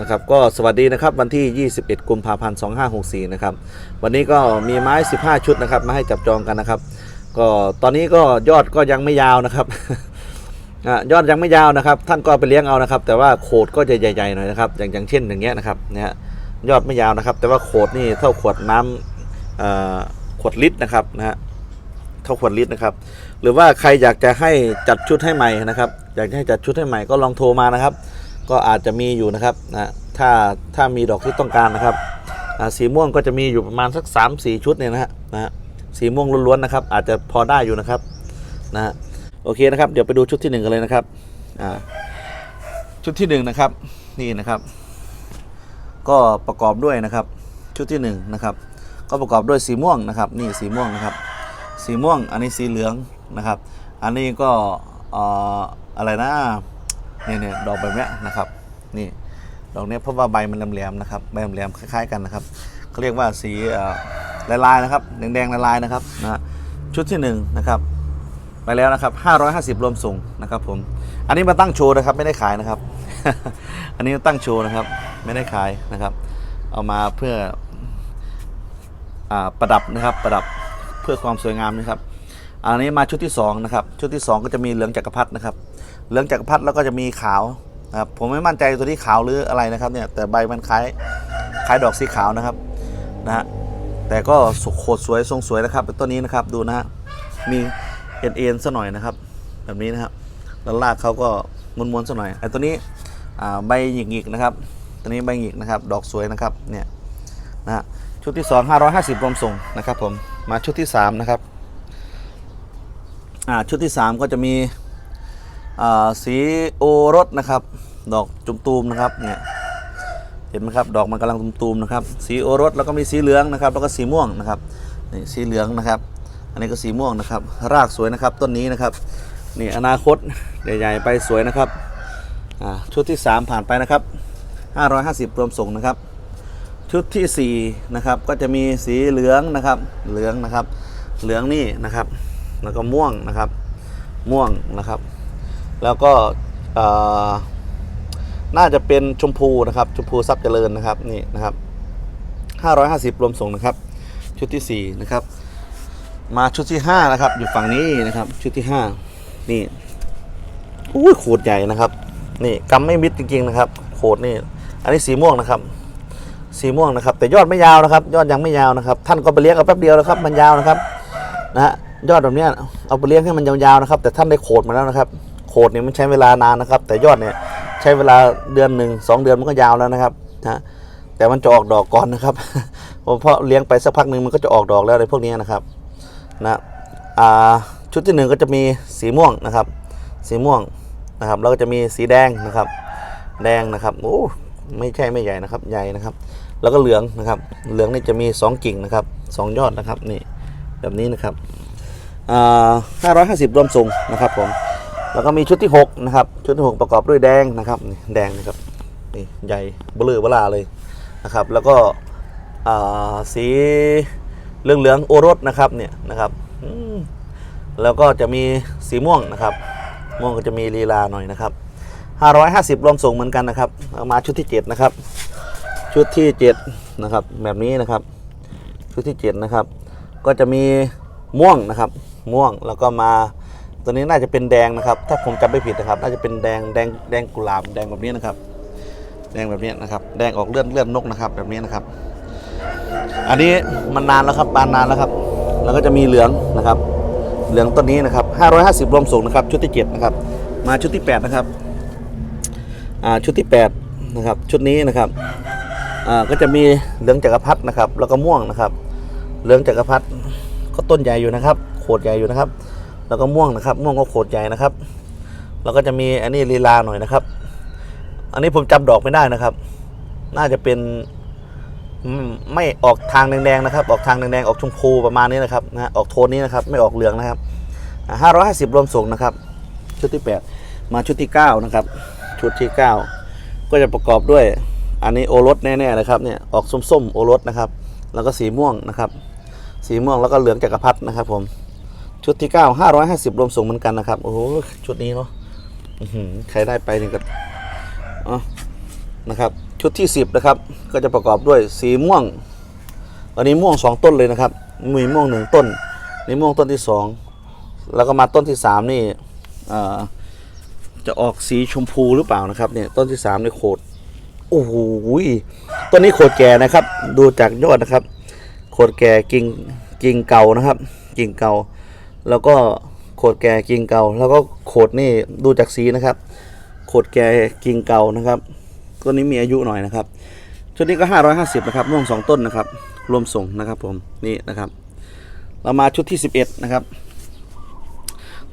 นะครับก็สวัสดีนะครับวันที่ 21 กุมภาพันธ์ 2564 นะครับวันนี้ก็มีไม้ 15 ชุดนะครับมาให้จับจองกันนะครับ ก็ตอนนี้ก็ยอดก็ยังไม่ยาวนะครับยอดยังไม่ยาวนะครับ ท่านก็ไปเลี้ยงเอานะครับ แต่ว่าโขดก็จะใหญ่ๆหน่อยนะครับ อย่างอย่างเช่นอย่างเงี้ยนะครับเนี่ยฮะยอดไม่ยาวนะครับ แต่ว่าโขดนี่เท่าขวดน้ำขวดลิตรนะครับนะฮะเท่าขวดลิตรนะครับ หรือว่าใครอยากจะให้จัดชุดให้ใหม่นะครับ อยากให้จัดชุดให้ใหม่ก็ลองโทรมานะครับ ก็อาจจะมีอยู่นะครับนะถ้าถ้ามีดอกที่ต้องการนะครับสีม่วงก็จะมีอยู่ประมาณสัก 3 4 ชุดเนี่ยนะฮะนะสีม่วงล้วนๆนะครับ อาจจะพอได้อยู่นะครับนะฮะโอเคนะครับ เดี๋ยวไปดูชุดที่หนึ่งกันเลยนะครับชุดที่หนึ่งนะครับนี่นะครับ ก็ประกอบด้วยนะครับ ชุดที่หนึ่งนะครับก็ประกอบด้วยสีม่วงนะครับ นี่สีม่วงนะครับ สีม่วงอันนี้สีเหลืองนะครับ อันนี้ก็อะไรนะ เนี่ยเนี่ยดอกแบบเนี้ยนะครับนี่ดอกเนี้ยเพราะว่าใบมันแหลมๆนะครับใบแหลมๆคล้ายๆกันนะครับเขาเรียกว่าสีลายๆนะครับแดงๆลายๆนะครับนะชุดที่หนึ่งนะครับไปแล้วนะครับ550 รวมส่งนะครับผมอันนี้มาตั้งโชว์นะครับไม่ได้ขายนะครับ อันนี้ตั้งโชว์นะครับไม่ได้ขายนะครับ เอามาเพื่ออประดับนะครับประดับเพื่อความสวยงามนะครับ อันนี้มาชุดที่สองนะครับชุดที่สองก็จะมีเหลืองจักรพรรดินะครับ เหลืองจักรพรรดิแล้วก็จะมีขาวนะครับผมไม่มั่นใจตัวที่ขาวหรืออะไรนะครับเนี่ยแต่ใบมันคล้ายคล้ายดอกสีขาวนะครับนะฮะแต่ก็สุโขดสวยทรงสวยนะครับเป็นต้นนี้นะครับดูนะฮะมีเอ็นเอ็นซะหน่อยนะครับ แบบนี้นะครับแล้วรากเขาก็ม้วนๆซะหน่อยไอ้ตัวนี้ใบหยิกๆนะครับตัวนี้ใบหยิกนะครับ ดอกสวยนะครับเนี่ยนะฮะชุดที่สอง550 รวมส่งนะครับผมมาชุดที่สามนะครับอ่าชุดที่สามก็จะมี สีโอรสนะครับ ดอกจุมตูมนะครับเนี่ยเห็นไหมครับดอกมันกำลังตูมๆนะครับ สีโอรสแล้วก็มีสีเหลืองนะครับ แล้วก็สีม่วงนะครับนี่สีเหลืองนะครับ อันนี้ก็สีม่วงนะครับ รากสวยนะครับต้นนี้นะครับนี่อนาคตใหญ่ๆไปสวยนะครับชุดที่ 3 ผ่านไปนะครับ 550 รวมส่งนะครับ ชุดที่4นะครับก็จะมีสีเหลืองนะครับ เหลืองนะครับ เหลืองนี่นะครับ แล้วก็ม่วงนะครับ ม่วงนะครับ แล้วก็น่าจะเป็นชมพูนะครับ ชมพูซับเจริญนะครับนี่นะครับ 550 รวมส่งนะครับ ชุดที่ 4 นะครับ มาชุดที่ 5 นะครับ อยู่ฝั่งนี้นะครับ ชุดที่ 5 นี่อุ้ยโขดใหญ่นะครับ นี่กำไม่มิดจริงๆนะครับโขดนี่ อันนี้สีม่วงนะครับ สีม่วงนะครับ แต่ยอดไม่ยาวนะครับ ยอดยังไม่ยาวนะครับ ท่านก็ไปเลี้ยงเอาแป๊บเดียวนะครับ มันยาวนะครับ นะฮะยอดแบบนี้เอาไปเลี้ยงให้มันยาวๆนะครับ แต่ท่านได้โขดมาแล้วนะครับ โขดเนี่ยมันใช้เวลานานนะครับ แต่ยอดเนี่ยใช้เวลาเดือนหนึ่งสองเดือนมันก็ยาวแล้วนะครับนะแต่มันจะออกดอกก่อนนะครับเพราะเลี้ยงไปสักพักหนึ่งมันก็จะออกดอกแล้วในพวกนี้นะครับนะอ่าชุดที่หนึ่งก็จะมีสีม่วงนะครับ สีม่วงนะครับแล้วก็จะมีสีแดงนะครับ แดงนะครับโอ้ไม่ใช่ไม่ใหญ่นะครับใหญ่นะครับ แล้วก็เหลืองนะครับ เหลืองนี่จะมีสองกิ่งนะครับสองยอดนะครับนี่แบบนี้นะครับอ่าห้าร้อยห้าสิบรวมส่งนะครับผม แล้วก็มีชุดที่หกนะครับชุดที่หกประกอบด้วยแดงนะครับแดงนะครับนี่ใหญ่เบลอเบลาเลยนะครับ แล้วก็สีเหลืองเหลืองโอรสนะครับเนี่ยนะครับแล้วก็จะมีสีม่วงนะครับ ม่วงก็จะมีลีลาหน่อยนะครับ550รวมส่งเหมือนกันนะครับ มาชุดที่ 7 นะครับ ชุดที่ 7 นะครับ แบบนี้นะครับ ชุดที่ 7 นะครับ ก็จะมีม่วงนะครับ ม่วงแล้วก็มา ตัวนี้น่าจะเป็นแดงนะครับ ถ้าผมจำไม่ผิดนะครับ น่าจะเป็นแดงแดงแดงกุหลาบแดงแบบนี้นะครับ แดงแบบนี้นะครับ แดงออกเลือดเลือดนกนะครับ แบบนี้นะครับ อันนี้มันนานแล้วครับบานนานแล้วครับ แล้วก็จะมีเหลืองนะครับ เหลืองต้นนี้นะครับ550รวมส่งนะครับ ชุดที่7นะครับ มาชุดที่ 8 นะครับอ่าชุดที่8นะครับ ชุดนี้นะครับอ่าก็จะมีเหลืองจักรพรรดินะครับ แล้วก็ม่วงนะครับ เหลืองจักรพรรดิก็ต้นใหญ่อยู่นะครับโขดใหญ่อยู่นะครับ แล้วก็ม่วงนะครับ ม่วงก็โขดใหญ่นะครับ แล้วก็จะมีอันนี้ลีลาหน่อยนะครับ อันนี้ผมจำดอกไม่ได้นะครับ น่าจะเป็นไม่ออกทางแดงๆนะครับ ออกทางแดงๆออกชมพูประมาณนี้นะครับนะออกโทนนี้นะครับ ไม่ออกเหลืองนะครับห้าร้อยห้าสิบรวมส่งนะครับ ชุดที่แปดมาชุดที่เก้านะครับ ชุดที่เก้าก็จะประกอบด้วย อันนี้โอรสแน่ๆนะครับเนี่ยออกส้มๆโอรสนะครับ แล้วก็สีม่วงนะครับ สีม่วงแล้วก็เหลืองจักรพรรดินะครับผม ชุดที่เก้าห้าร้อยห้าสิบรวมส่งเหมือนกันนะครับ โอ้โห ชุดนี้เนาะใครได้ไปหนี่งก็อ๋อนะครับ ชุดที่10นะครับ ก็จะประกอบด้วยสีม่วง อันนี้ม่วง2ต้นเลยนะครับ มีม่วงหนึ่งต้น นี่ม่วงต้นที่2แล้วก็มาต้นที่3นี่จะออกสีชมพูหรือเปล่านะครับเนี่ยต้นที่3นี่โขดโอ้โหต้นนี้โขดแก่นะครับ ดูจากยอดนะครับ โขดแก่กิ่งกิ่งเก่านะครับ กิ่งเก่า แล้วก็โขดแก่กิ่งเก่า แล้วก็โขดนี่ดูจากสีนะครับ โขดแก่กิ่งเก่านะครับต้นนี้มีอายุหน่อยนะครับชุดนี้ก็ 550นะครับม่วงสองต้นนะครับ รวมส่งนะครับผมนี่นะครับ เรามาชุดที่ 11 นะครับ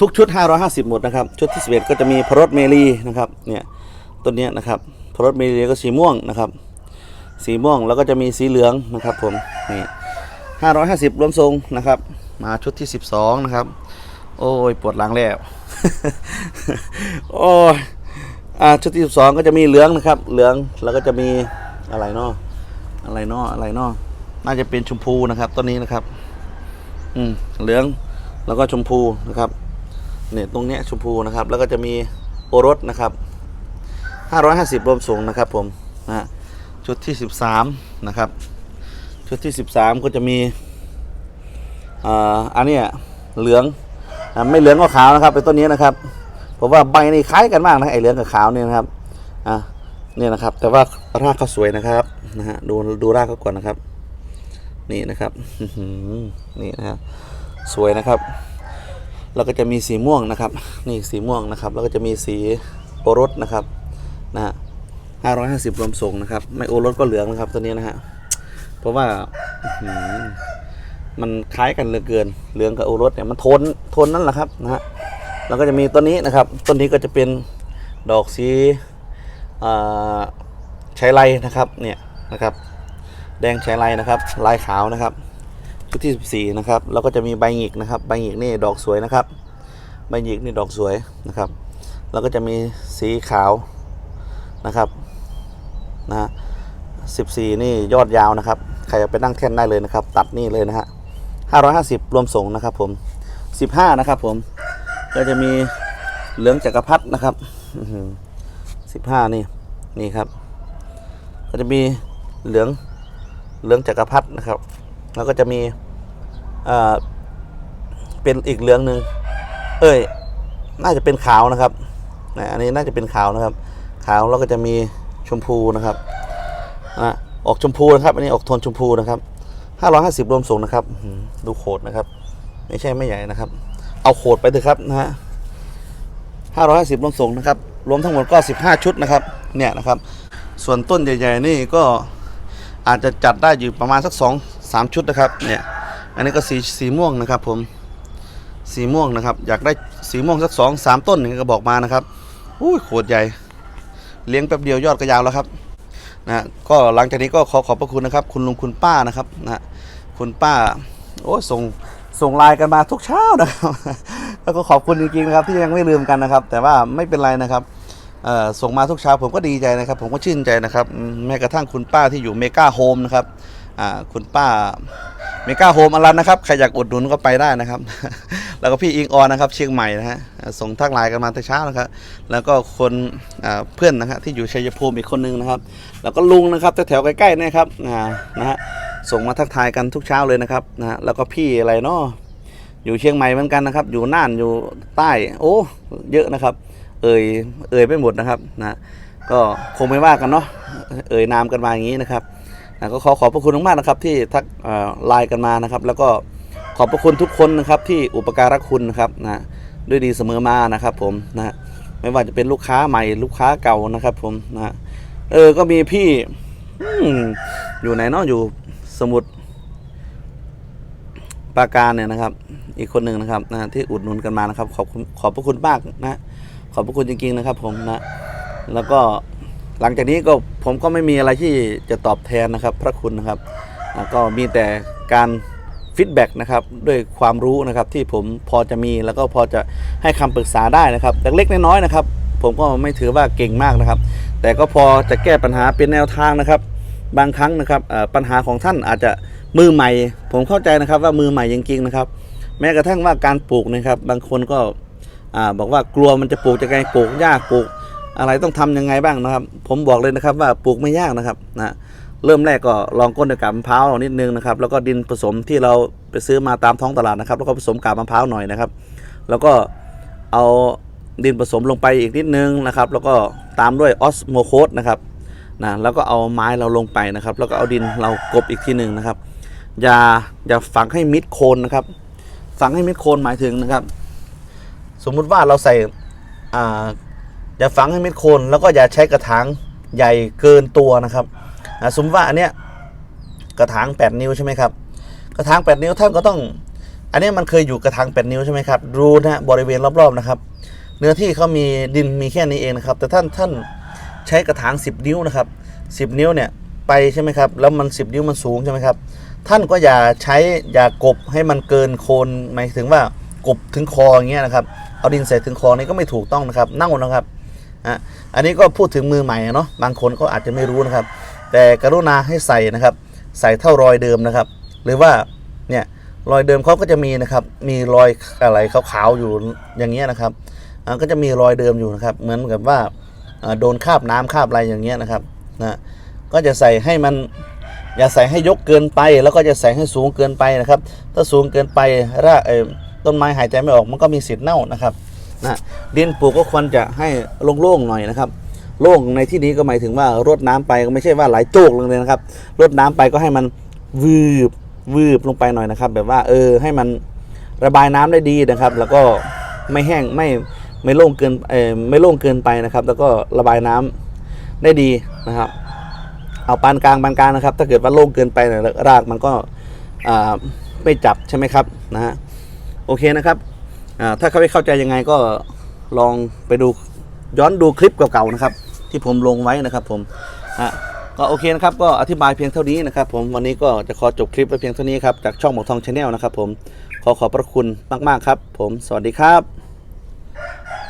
ทุกชุด 550 หมดนะครับ ชุดที่ 11 ก็จะมีพรสเมลีนะครับเนี่ยต้นนี้นะครับพรสเมลีก็สีม่วงนะครับ สีม่วงแล้วก็จะมีสีเหลืองนะครับผมนี่550 รวมทรงนะครับ มาชุดที่ 12 นะครับ โอ้ยปวดหลังแล้ว โอ้ยอ่าชุดที่ 12 ก็จะมีเหลืองนะครับ เหลืองแล้วก็จะมีอะไรเนาะอะไรเนาะอะไรเนาะน่าจะเป็นชมพูนะครับต้นนี้นะครับ อืมเหลืองแล้วก็ชมพูนะครับเนี่ยตรงเนี้ยชมพูนะครับ แล้วก็จะมีโอรสนะครับ550รวมส่งนะครับ ผมนะฮะชุดที่ 13 นะครับ ชุดที่ 13 ก็จะมี อันนี้เหลืองไม่เหลืองก็ขาวนะครับเป็นต้นนี้นะครับผมว่าใบนี่คล้ายกันมากนะไอเหลืองกับขาวเนี่ยนะครับอะเนี่ยนะครับ แต่ว่ารากเขาสวยนะครับนะฮะดูดูรากเขาก่อนนะครับ นี่นะครับนี่นะครับสวยนะครับ แล้วก็จะมีสีม่วงนะครับ นี่สีม่วงนะครับ แล้วก็จะมีสีโอรสนะครับนะฮะห้าร้อยห้าสิบรวมส่งนะครับ ไม่โอรสก็เหลืองนะครับตัวนี้นะฮะเพราะว่าอื มันคล้ายกันเหลือเกิน เหลืองกับโอรสเนี่ยมันทนทนนั่นแหละครับนะฮะแล้วก็จะมีต้นนี้นะครับ ต้นนี้ก็จะเป็นดอกสีอ่าใช้ไรนะครับเนี่ยนะครับ แดงแชไลนะครับ ลายขาวนะครับชุดที่ 14 นะครับ แล้วก็จะมีใบหงิกนะครับ ใบหงิกนี่ดอกสวยนะครับ ใบหงิกนี่ดอกสวยนะครับ แล้วก็จะมีสีขาวนะครับนะฮะ14 นี่ยอดยาวนะครับ ใครจะไปนั่งแท่นได้เลยนะครับ ตัดนี่เลยนะฮะ 550 รวมส่งนะครับผม 15 นะครับผม ก็จะมีเหลืองจักรพรรดินะครับอื้อหือ15 นี่ นี่ครับ ก็จะมีเหลืองเหลืองจักรพรรดินะครับ แล้วก็จะมีอ่าเป็นอีกเหลืองหนึ่งเอ้ย น่าจะเป็นขาวนะครับนะอันนี้น่าจะเป็นขาวนะครับ ขาวแล้วก็จะมีชมพูนะครับอะออกชมพูนะครับ อันนี้ออกโทนชมพูนะครับ 550 รวมส่งนะครับ ดูโขดนะครับ ไม่ใช่ไม่ใหญ่นะครับ เอาโขดไปเถอะครับนะฮะ550 รวมส่งนะครับ รวมทั้งหมดก็ 15 ชุดนะครับ เนี่ยนะครับ ส่วนต้นใหญ่ๆนี่ก็อาจจะจัดได้อยู่ประมาณสักสองสามชุดนะครับ เนี่ย อันนี้ก็สีสีม่วงนะครับ ผม สีม่วงนะครับ อยากได้สีม่วงสักสองสามต้นนี่ก็บอกมานะครับ อุ้ยโคตรใหญ่ เลี้ยงแป๊บเดียวยอดก็ยาวแล้วครับ นะฮะก็หลังจากนี้ก็ขอขอบพระคุณนะครับ คุณลุงคุณป้านะครับนะฮะคุณป้า โอ้ส่งส่งไลน์กันมาทุกเช้านะครับ แล้วก็ขอบคุณจริงๆนะครับ ที่ยังไม่ลืมกันนะครับ แต่ว่าไม่เป็นไรนะครับเออส่งมาทุกเช้าผมก็ดีใจนะครับ ผมก็ชื่นใจนะครับ แม้กระทั่งคุณป้าที่อยู่เมกาโฮมนะครับอ่าคุณป้า เมกาโฮมอลันนะครับใครอยากอุดหนุนก็ไปได้นะครับ แล้วก็พี่อิงออนนะครับ เชียงใหม่นะฮะส่งทักไลน์กันมาแต่เช้านะครับ แล้วก็คนเพื่อนนะครับที่อยู่ชัยภูมิอีกคนนึงนะครับ แล้วก็ลุงนะครับแถวๆใกล้ๆนะครับนะฮะส่งมาทักทายกันทุกเช้าเลยนะครับนะฮะแล้วก็พี่อะไรเนาะอยู่เชียงใหม่เหมือนกันนะครับ อยู่น่านอยู่ใต้โอ้เยอะนะครับ เอ่ยเอ่ยไปหมดนะครับนะก็คงไม่ว่ากันเนาะเอ่ยนามกันมาอย่างนี้นะครับ ก็ขอขอบพระคุณมากๆนะครับ ที่ทักไลน์กันมานะครับ แล้วก็ขอบพระคุณทุกคนนะครับ ที่อุปการะคุณนะครับนะด้วยดีเสมอมานะครับ ผมนะไม่ว่าจะเป็นลูกค้าใหม่ ลูกค้าเก่านะครับ ผมนะเออก็มีพี่อยู่ไหนเนาะอยู่สมุทรปราการเนี่ยนะครับ อีกคนหนึ่งนะครับนะที่อุดหนุนกันมานะครับ ขอบขอบพระคุณมากนะ ขอบพระคุณจริงๆนะครับ ผมนะ แล้วก็ หลังจากนี้ก็ผมก็ไม่มีอะไรที่จะตอบแทนนะครับ พระคุณนะครับ ก็มีแต่การฟีดแบ็กนะครับด้วยความรู้นะครับที่ผมพอจะมีแล้วก็พอจะให้คำปรึกษาได้นะครับเล็กๆน้อยๆนะครับ ผมก็ไม่ถือว่าเก่งมากนะครับ แต่ก็พอจะแก้ปัญหาเป็นแนวทางนะครับ บางครั้งนะครับปัญหาของท่านอาจจะมือใหม่ ผมเข้าใจนะครับว่ามือใหม่จริงๆนะครับ แม้กระทั่งว่าการปลูกนะครับ บางคนก็บอกว่ากลัวมันจะปลูกจะไงปลูกยากปลูก อะไรต้องทำยังไงบ้างนะครับ ผมบอกเลยนะครับว่าปลูกไม่ยากนะครับนะเริ่มแรกก็ลองก้นด้วยกาบมะพร้าวนิดนึงนะครับแล้วก็ดินผสมที่เราไปซื้อมาตามท้องตลาดนะครับ แล้วก็ผสมกาบมะพร้าวหน่อยนะครับ แล้วก็เอาดินผสมลงไปอีกนิดนึงนะครับ แล้วก็ตามด้วยออสโมโคสนะครับนะแล้วก็เอาไม้เราลงไปนะครับ แล้วก็เอาดินเรากบอีกทีหนึ่งนะครับ อย่าอย่าฝังให้มิดโคนนะครับ ฝังให้มิดโคนหมายถึงนะครับ สมมุติว่าเราใส่ อย่าฝังให้มิดโคนแล้วก็อย่าใช้กระถางใหญ่เกินตัวนะครับสมมติว่าอันเนี้ยกระถาง 8 นิ้วใช่ไหมครับกระถาง 8 นิ้วท่านก็ต้อง อันเนี้ยมันเคยอยู่กระถาง 8 นิ้วใช่ไหมครับดูนะฮะบริเวณรอบๆนะครับ เนื้อที่เขามีดินมีแค่นี้เองนะครับ แต่ท่านท่านใช้กระถาง 10 นิ้วนะครับ 10 นิ้วเนี่ยไปใช่ไหมครับ แล้วมัน 10 นิ้วมันสูงใช่ไหมครับ ท่านก็อย่าใช้อย่ากบให้มันเกินโคนหมายถึงว่ากบถึงคออย่างเงี้ยนะครับ เอาดินใส่ถึงคอนี่ก็ไม่ถูกต้องนะครับเน่านะครับ อะอันนี้ก็พูดถึงมือใหม่เนาะบางคนก็อาจจะไม่รู้นะครับ แต่กรุณาให้ใส่นะครับ ใส่เท่ารอยเดิมนะครับ หรือว่าเนี่ยรอยเดิมเขาก็จะมีนะครับ มีรอยอะไรขาวๆอยู่อย่างเงี้ยนะครับก็จะมีรอยเดิมอยู่นะครับ เหมือนกับว่าโดนคาบน้ำคาบอะไรอย่างเงี้ยนะครับนะก็จะใส่ให้มันอย่าใส่ให้ยกเกินไป แล้วก็จะใส่ให้สูงเกินไปนะครับ ถ้าสูงเกินไปรากต้นไม้หายใจไม่ออกมันก็มีสิทธิ์เน่านะครับ นะดินปลูกก็ควรจะให้โล่งๆหน่อยนะครับ โล่งในที่นี้ก็หมายถึงว่ารดน้ำไปก็ไม่ใช่ว่าไหลโจกลงเลยนะครับรดน้ำไปก็ให้มันวืบวืบลงไปหน่อยนะครับ แบบว่าเออให้มันระบายน้ำได้ดีนะครับ แล้วก็ไม่แห้งไม่ไม่โล่งเกินเออไม่โล่งเกินไปนะครับ แล้วก็ระบายน้ำได้ดีนะครับ เอาปานกลางปานกลางนะครับ ถ้าเกิดว่าโล่งเกินไปเนี่ยรากมันก็อ่าไม่จับใช่ไหมครับนะฮะโอเคนะครับ ถ้าเขาไม่เข้าใจยังไงก็ลองไปดูย้อนดูคลิปเก่าๆนะครับ ที่ผมลงไว้นะครับ ผมก็โอเคนะครับก็อธิบายเพียงเท่านี้นะครับ ผมวันนี้ก็จะขอจบคลิปไว้เพียงเท่านี้ครับจากช่องหมอกทองชาแนลนะครับ ผมขอขอบพระคุณมากๆครับ ผมสวัสดีครับ